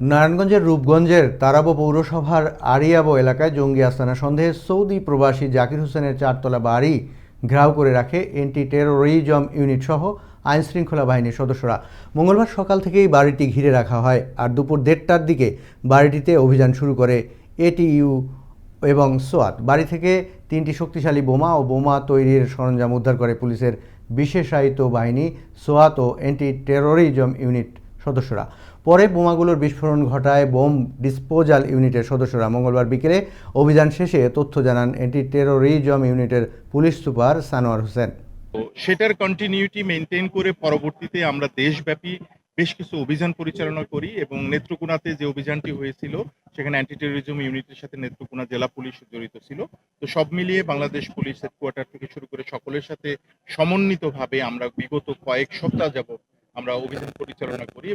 নারায়ণগঞ্জের রূপগঞ্জের তারাবো পৌরসভার আরিয়াবো এলাকায় জঙ্গি আস্তানা সন্দেহে সৌদি প্রবাসী জাকির হোসেনের চারতলা বাড়ি ঘেরাও করে রাখে এন্টি টেরোরিজম ইউনিট সহ আইন শৃঙ্খলা বাহিনীর সদস্যরা। মঙ্গলবার সকাল থেকেই বাড়িটি ঘিরে রাখা হয় আর দুপুর দেড়টার দিকে বাড়িটিতে অভিযান শুরু করে এটিইউ এবং সোয়াত বাড়ি থেকে তিনটি শক্তিশালী বোমা ও বোমা তৈরির সরঞ্জাম উদ্ধার করে পুলিশের বিশেষায়িত বাহিনী সোয়াত ও অ্যান্টি টেরোরিজম ইউনিট সদস্যরা। পরে বোমাগুলোর বিস্ফোরণ ঘটায় বোম ডিসপোজাল ইউনিটের সদস্যরা। মঙ্গলবার বিকেলে অভিযান শেষে তথ্য জানান অ্যান্টি টেরোরিজম ইউনিটের পুলিশ সুপার সানোয়ার হোসেন। সেটার কন্টিনিউটি মেনটেন করে পরবর্তীতে আমরা দেশব্যাপী বেশ কিছু অভিযান পরিচালনা করি এবং নেত্রকোনাতে যে অভিযানটি হয়েছিল, সেখানে অ্যান্টি টেরোরিজম ইউনিটের সাথে নেত্রকোনা জেলা পুলিশ জড়িত ছিল। তো সব মিলিয়ে বাংলাদেশ পুলিশ হেডকোয়ার্টার থেকে শুরু করে সকলের সাথে সমন্বিতভাবে আমরা বিগত কয়েক সপ্তাহ যাবত আমরা অভিযান পরিচালনা করি।